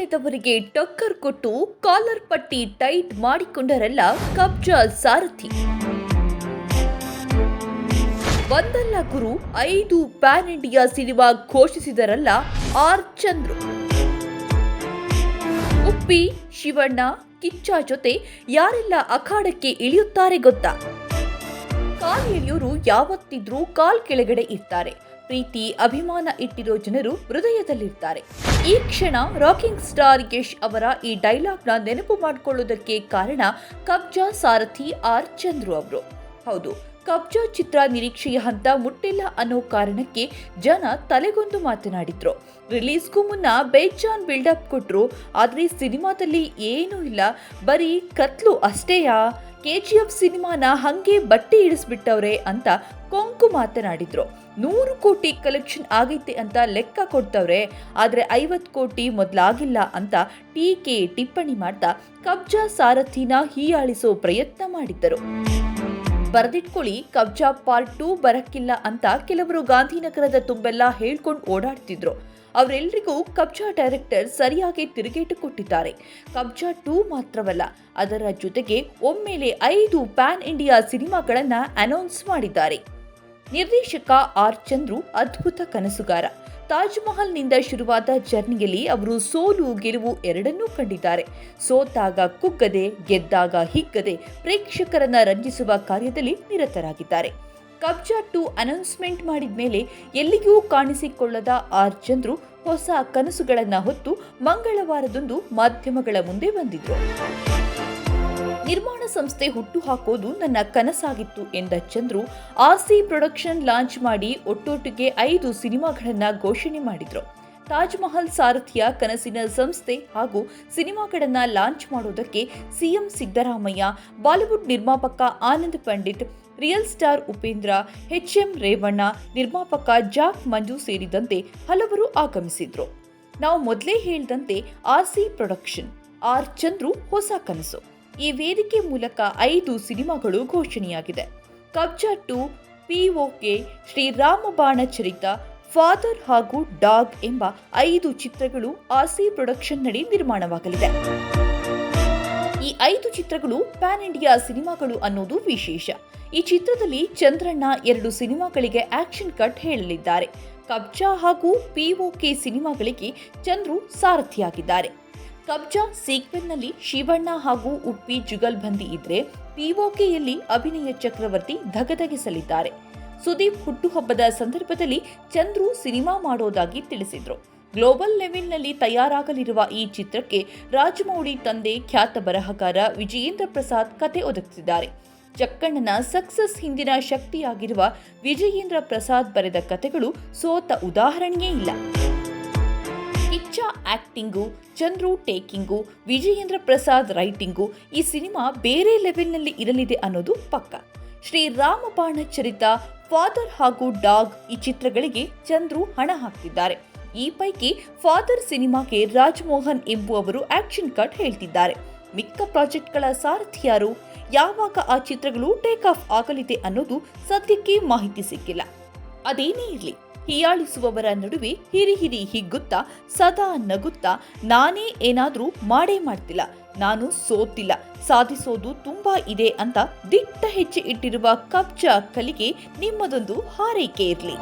ಎಳೆದವರಿಗೆ ಟಕ್ಕರ್ ಕೊಟ್ಟು ಕಾಲರ್ ಪಟ್ಟಿ ಟೈಟ್ ಮಾಡಿಕೊಂಡರಲ್ಲ ಕಬ್ಜಾ ಸಾರಥಿ. ಒಂದಲ್ಲ ಗುರು, ಐದು ಪ್ಯಾನ್ ಇಂಡಿಯಾ ಸಿನಿಮಾ ಘೋಷಿಸಿದರಲ್ಲ ಆರ್ ಚಂದ್ರು. ಉಪ್ಪಿ, ಶಿವಣ್ಣ, ಕಿಚ್ಚ ಜೊತೆ ಯಾರೆಲ್ಲ ಅಖಾಡಕ್ಕೆ ಇಳಿಯುತ್ತಾರೆ ಗೊತ್ತಾ? ಕಾಲ್ ಎಳೆಯೋರು ಯಾವತ್ತಿದ್ರೂ ಕಾಲ್ ಕೆಳಗಡೆ ಇರ್ತಾರೆ. ಪ್ರೀತಿ, ಅಭಿಮಾನ ಇಟ್ಟಿರೋ ಜನರು ಹೃದಯದಲ್ಲಿರ್ತಾರೆ. ಈ ಕ್ಷಣ ರಾಕಿಂಗ್ ಸ್ಟಾರ್ ಯಶ್ ಅವರ ಈ ಡೈಲಾಗ್ನ ನೆನಪು ಮಾಡಿಕೊಳ್ಳುವುದಕ್ಕೆ ಕಾರಣ ಕಬ್ಜಾ, ಸಾರಥಿ, ಆರ್ ಚಂದ್ರು ಅವರು. ಹೌದು, ಕಬ್ಜಾ ಚಿತ್ರ ನಿರೀಕ್ಷೆಯ ಹಂತ ಮುಟ್ಟಿಲ್ಲ ಅನ್ನೋ ಕಾರಣಕ್ಕೆ ಜನ ತಲೆಗೊಂದು ಮಾತನಾಡಿದ್ರು. ರಿಲೀಸ್ಗೂ ಮುನ್ನ ಬೇಜಾನ್ ಬಿಲ್ಡಪ್ ಕೊಟ್ಟರು ಆದ್ರೆ ಸಿನಿಮಾದಲ್ಲಿ ಏನೂ ಇಲ್ಲ. ಬರೀ ಕತ್ಲು ಅಷ್ಟೇಯಾ? ಕೆ ಜಿ ಎಫ್ ಸಿನಿಮಾನ ಹಂಗೆ ಬಟ್ಟೆ ಇಳಿಸ್ಬಿಟ್ಟವ್ರೆ ಅಂತ ಕೊಂಕು ಮಾತನಾಡಿದ್ರು. ನೂರು ಕೋಟಿ ಕಲೆಕ್ಷನ್ ಆಗೈತೆ ಅಂತ ಲೆಕ್ಕ ಕೊಡ್ತವ್ರೆ, ಆದ್ರೆ ಐವತ್ತು ಕೋಟಿ ಮೊದಲಾಗಿಲ್ಲ ಅಂತ ಟೀಕೆ ಟಿಪ್ಪಣಿ ಮಾಡ್ತಾ ಕಬ್ಜಾ ಸಾರಥಿನ ಹೀಯಾಳಿಸೋ ಪ್ರಯತ್ನ ಮಾಡಿದ್ದರು. ಬರೆದಿಟ್ಕೊಳ್ಳಿ, ಕಬ್ಜಾ ಪಾರ್ಟ್ ಟೂ ಬರಕ್ಕಿಲ್ಲ ಅಂತ ಕೆಲವರು ಗಾಂಧಿನಗರದ ತುಂಬೆಲ್ಲ ಹೇಳ್ಕೊಂಡು ಓಡಾಡ್ತಿದ್ರು. ಅವರೆಲ್ಲರಿಗೂ ಕಬ್ಜಾ ಡೈರೆಕ್ಟರ್ ಸರಿಯಾಗಿ ತಿರುಗೇಟು ಕೊಟ್ಟಿದ್ದಾರೆ. ಕಬ್ಜಾ ಟೂ ಮಾತ್ರವಲ್ಲ, ಅದರ ಜೊತೆಗೆ ಒಮ್ಮೆಲೆ ಐದು ಪ್ಯಾನ್ ಇಂಡಿಯಾ ಸಿನಿಮಾಗಳನ್ನು ಅನೌನ್ಸ್ ಮಾಡಿದ್ದಾರೆ. ನಿರ್ದೇಶಕ ಆರ್ ಚಂದ್ರು ಅದ್ಭುತ ಕನಸುಗಾರ. ತಾಜ್ ಮಹಲ್ನಿಂದ ಶುರುವಾದ ಜರ್ನಿಯಲ್ಲಿ ಅವರು ಸೋಲು, ಗೆಲುವು ಎರಡನ್ನೂ ಕಂಡಿದ್ದಾರೆ. ಸೋತಾಗ ಕುಗ್ಗದೆ, ಗೆದ್ದಾಗ ಹಿಗ್ಗದೆ ಪ್ರೇಕ್ಷಕರನ್ನ ರಂಜಿಸುವ ಕಾರ್ಯದಲ್ಲಿ ನಿರತರಾಗಿದ್ದಾರೆ. ಕಬ್ಜಾ ಟು ಅನೌನ್ಸ್ಮೆಂಟ್ ಮಾಡಿದ ಮೇಲೆ ಎಲ್ಲಿಯೂ ಕಾಣಿಸಿಕೊಳ್ಳದ ಆರ್ ಚಂದ್ರು ಹೊಸ ಕನಸುಗಳನ್ನು ಹೊತ್ತು ಮಂಗಳವಾರದಂದು ಮಾಧ್ಯಮಗಳ ಮುಂದೆ ಬಂದಿದ್ರು. ನಿರ್ಮಾಣ ಸಂಸ್ಥೆ ಹುಟ್ಟು ಹಾಕೋದು ನನ್ನ ಕನಸಾಗಿತ್ತು ಎಂದ ಚಂದ್ರು ಆರ್ಸಿ ಪ್ರೊಡಕ್ಷನ್ ಲಾಂಚ್ ಮಾಡಿ ಒಟ್ಟೊಟ್ಟಿಗೆ ಐದು ಸಿನಿಮಾಗಳನ್ನು ಘೋಷಣೆ ಮಾಡಿದರು. ತಾಜ್ ಮಹಲ್ ಸಾರಥಿಯ ಕನಸಿನ ಸಂಸ್ಥೆ ಹಾಗೂ ಸಿನಿಮಾಗಳನ್ನು ಲಾಂಚ್ ಮಾಡೋದಕ್ಕೆ ಸಿಎಂ ಸಿದ್ದರಾಮಯ್ಯ, ಬಾಲಿವುಡ್ ನಿರ್ಮಾಪಕ Anand Pandit, real star Upendra H M Revanna, ನಿರ್ಮಾಪಕ ಜಾಕ್ ಮಂಜು ಸೇರಿದಂತೆ ಹಲವರು ಆಗಮಿಸಿದ್ರು. ನಾವು ಮೊದಲೇ ಹೇಳಿದಂತೆ ಆರ್ಸಿ ಪ್ರೊಡಕ್ಷನ್, ಆರ್ ಚಂದ್ರು ಹೊಸ ಕನಸು. ಈ ವೇದಿಕೆ ಮೂಲಕ ಐದು ಸಿನಿಮಾಗಳು ಘೋಷಣೆಯಾಗಿದೆ. Kabzaa two POK Shri Rama Bana Charitha father ಹಾಗೂ ಡಾಗ್ ಎಂಬ ಐದು ಚಿತ್ರಗಳು ಆಸಿ ಪ್ರೊಡಕ್ಷನ್ ನಡಿ ನಿರ್ಮಾಣವಾಗಲಿದೆ. ಈ ಐದು ಚಿತ್ರಗಳು ಪ್ಯಾನ್ ಇಂಡಿಯಾ ಸಿನಿಮಾಗಳು ಅನ್ನೋದು ವಿಶೇಷ. ಈ ಚಿತ್ರದಲ್ಲಿ ಚಂದ್ರಣ್ಣ ಎರಡು ಸಿನಿಮಾಗಳಿಗೆ ಆಕ್ಷನ್ ಕಟ್ ಹೇಳಲಿದ್ದಾರೆ. ಕಬ್ಜಾ ಹಾಗೂ ಪಿಒಕೆ ಸಿನಿಮಾಗಳಿಗೆ ಚಂದ್ರು ಸಾರಥಿಯಾಗಿದ್ದಾರೆ. ಕಬ್ಜಾ ಸೀಕ್ವೆಲ್ನಲ್ಲಿ ಶಿವಣ್ಣ ಹಾಗೂ ಉಪ್ಪಿ ಜುಗಲ್ಬಂದಿ ಇದ್ರೆ ಪಿಒಕೆಯಲ್ಲಿ ಅಭಿನಯ ಚಕ್ರವರ್ತಿ ಧಗಧಗಿಸಲಿದ್ದಾರೆ. ಸುದೀಪ್ ಹುಟ್ಟುಹಬ್ಬದ ಸಂದರ್ಭದಲ್ಲಿ ಚಂದ್ರು ಸಿನಿಮಾ ಮಾಡೋದಾಗಿ ತಿಳಿಸಿದ್ರು. ಗ್ಲೋಬಲ್ ಲೆವೆಲ್ನಲ್ಲಿ ತಯಾರಾಗಲಿರುವ ಈ ಚಿತ್ರಕ್ಕೆ ರಾಜಮೌಳಿ ತಂದೆ ಖ್ಯಾತ ಬರಹಗಾರ ವಿಜಯೇಂದ್ರ ಪ್ರಸಾದ್ ಕತೆ ಒದಗಿಸಿದ್ದಾರೆ. ಚಕ್ಕಣ್ಣನ ಸಕ್ಸಸ್ ಹಿಂದಿನ ಶಕ್ತಿಯಾಗಿರುವ ವಿಜಯೇಂದ್ರ ಪ್ರಸಾದ್ ಬರೆದ ಕತೆಗಳು ಸೋತ ಉದಾಹರಣೆಯೇ ಇಲ್ಲ. Kiccha acting, Chandru taking, Vijayendra Prasad writing ಈ ಸಿನಿಮಾ ಬೇರೆ ಲೆವೆಲ್ನಲ್ಲಿ ಇರಲಿದೆ ಅನ್ನೋದು ಪಕ್ಕ. ಶ್ರೀ ರಾಮಬಾಣ ಚರಿತ, ಫಾದರ್ ಹಾಗೂ ಡಾಗ್ ಈ ಚಿತ್ರಗಳಿಗೆ ಚಂದ್ರು ಹಣ ಹಾಕ್ತಿದ್ದಾರೆ. ಈ ಪೈಕಿ ಫಾದರ್ ಸಿನಿಮಾಗೆ ರಾಜಮೋಹನ್ ಎಂಬುವವರು ಆಕ್ಷನ್ ಕಟ್ ಹೇಳ್ತಿದ್ದಾರೆ. ಮಿಕ್ಕ ಪ್ರಾಜೆಕ್ಟ್ಗಳ ಸಾರಥಿಯಾರು ಯಾವಾಗ ಆ ಚಿತ್ರಗಳು ಟೇಕ್ ಆಫ್ ಆಗಲಿದೆ ಅನ್ನೋದು ಸದ್ಯಕ್ಕೆ ಮಾಹಿತಿ ಸಿಕ್ಕಿಲ್ಲ. ಅದೇನೇ ಇರಲಿ. ಹೀಯಾಳಿಸುವವರ ನಡುವೆ ಹಿರಿ ಹಿರಿ ಹಿಗ್ಗುತ್ತಾ, ಸದಾ ನಗುತ್ತಾ, ನಾನೇ ಏನಾದರೂ ಮಾಡೇ ಮಾಡ್ತಿಲ್ಲ, ನಾನು ಸೋತಿಲ್ಲ, ಸಾಧಿಸೋದು ತುಂಬಾ ಇದೆ ಅಂತ ದಿಟ್ಟ ಹೆಜ್ಜೆ ಇಟ್ಟಿರುವ ಕಬ್ಜ ಕಲಿಗೆ ನಿಮ್ಮದೊಂದು ಹಾರೈಕೆ ಇರಲಿ.